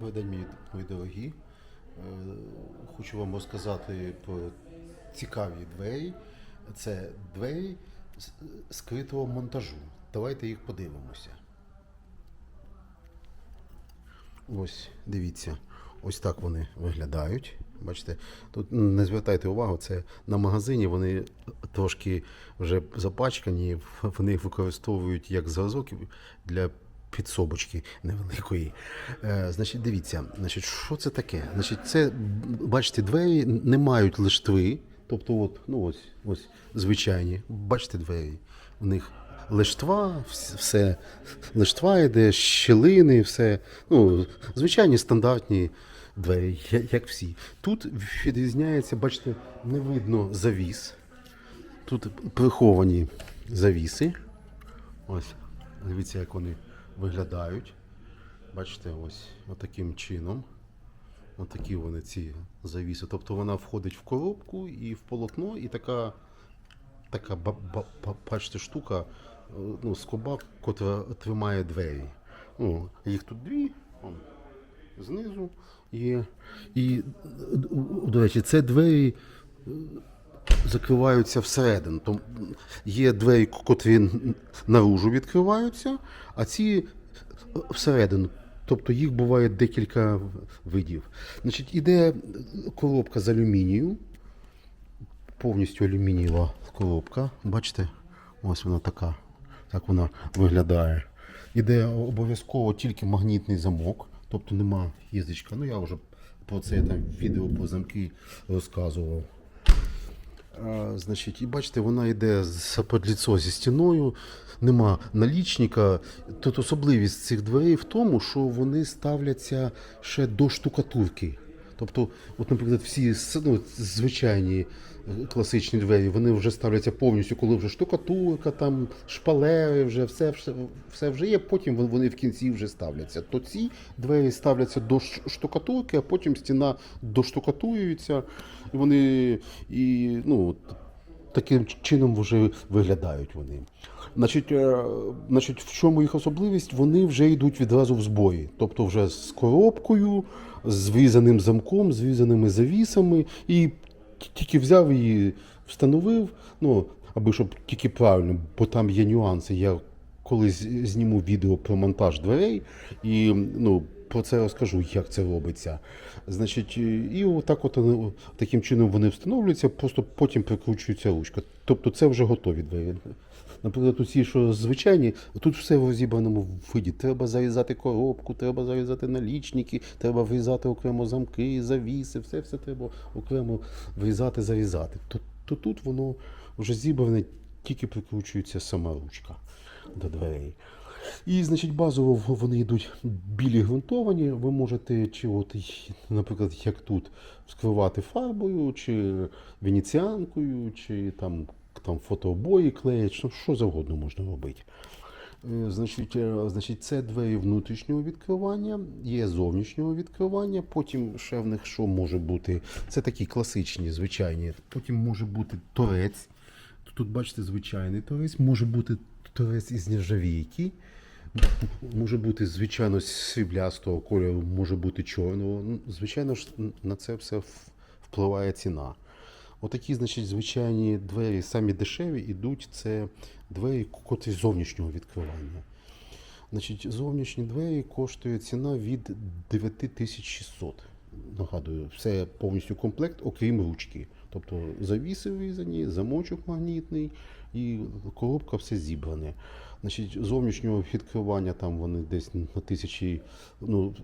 Добрий мої, мої дорогі. Е, Хочу вам розказати про цікаві двері. Це двері скритого монтажу. Давайте їх подивимося. Ось, дивіться, ось так вони виглядають. Бачите, тут не звертайте увагу, це на магазині вони трошки вже запачкані, вони їх використовують як зразок для підсобочки невеликої. Е, значить, дивіться, значить, що це таке? Значить, це, бачите, двері не мають лиштви, тобто, от, ну ось, ось звичайні. Бачите двері, у них лиштва, все лиштва йде, щілини, все. Ну, звичайні стандартні двері, як всі. Тут відрізняється, бачите, не видно завіс. Тут приховані завіси. Ось, дивіться, як вони виглядають. Бачите, ось отаким чином. Отакі вони ці завіси. Тобто вона входить в коробку і в полотно, і така така ба- ба- ба- бачите, штука, е, ну, скоба, котра тримає двері. Ну, їх тут дві, он, знизу. І, і, до речі, це двері е, закриваються всередину. Є двері, котрі наружу відкриваються, а ці всередину. Тобто їх буває декілька видів. Значить, іде коробка з алюмінію, повністю алюмінієва коробка. Бачите, ось вона така. Так вона виглядає. Іде обов'язково тільки магнітний замок, тобто нема їздочка. Ну я вже про це там відео по замки розказував. Значить, і бачите, вона йде з подліцо зі стіною, нема налічника. Тут особливість цих дверей в тому, що вони ставляться ще до штукатурки. Тобто, от, наприклад, всі ну, звичайні е, класичні двері, вони вже ставляться повністю, коли вже штукатурка, там, шпалери, вже все, все, все вже є, потім вони в кінці вже ставляться. То ці двері ставляться до штукатурки, а потім стіна доштукатурюється, вони і, ну, таким чином вже виглядають вони. Значить, е, значить, в чому їх особливість? Вони вже йдуть відразу в зборі. Тобто вже з коробкою, з врізаним замком, з завісами. І тільки взяв її, встановив, ну, аби щоб тільки правильно, бо там є нюанси. Я колись зніму відео про монтаж дверей і ну, про це розкажу, як це робиться. Значить, і отак от таким чином вони встановлюються, просто потім прикручується ручка. Тобто це вже готові двері. Наприклад, усі, що звичайні, тут все в розібраному виді. Треба зарізати коробку, треба зарізати налічники, треба врізати окремо замки, завіси, все все треба окремо врізати, зарізати. То, то тут воно вже зібране, тільки прикручується сама ручка до дверей. І, значить, базово вони йдуть білі ґрунтовані. Ви можете, чи от, наприклад, як тут, вскривати фарбою, чи венеціанкою, чи там, там фотообої клеять, що, що завгодно можна робити. Е, Значить, е, значить, це двері внутрішнього відкривання, є зовнішнього відкривання. Потім ще в них що може бути? Це такі класичні, звичайні. Потім може бути торець. Тут, бачите, звичайний торець, може бути торець із нержавійки. Може бути, звичайно, сріблястого кольору, може бути чорного. Ну, Звичайно ж, на це все впливає ціна. Отакі, значить, звичайні двері, самі дешеві, ідуть це двері, котрі зовнішнього відкривання. Значить, зовнішні двері коштує ціна від 9600. Нагадую, все повністю комплект, окрім ручки. Тобто завіси врізані, замочок магнітний і коробка все зібране. Значить, зовнішнього відкривання там вони десь на тисячі, ну,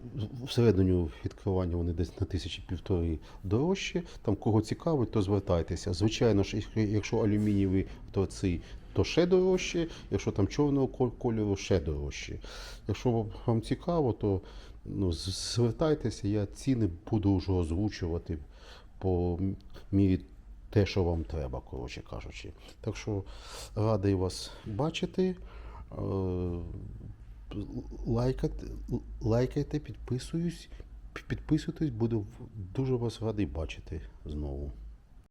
всередині відкривання вони десь на тисячі півтори дорожче. Там кого цікавить, то звертайтеся. Звичайно якщо алюмінієві торці, то ще дорожче, якщо там чорного кольору, ще дорожче. Якщо вам цікаво, то ну, звертайтеся, я ціни буду вже озвучувати по мірі те, що вам треба, коротше кажучи. Так що радий вас бачити. лайкати, Лайкайте, лайкайте, підписуюсь, підписуйтесь, буду дуже вас радий бачити знову.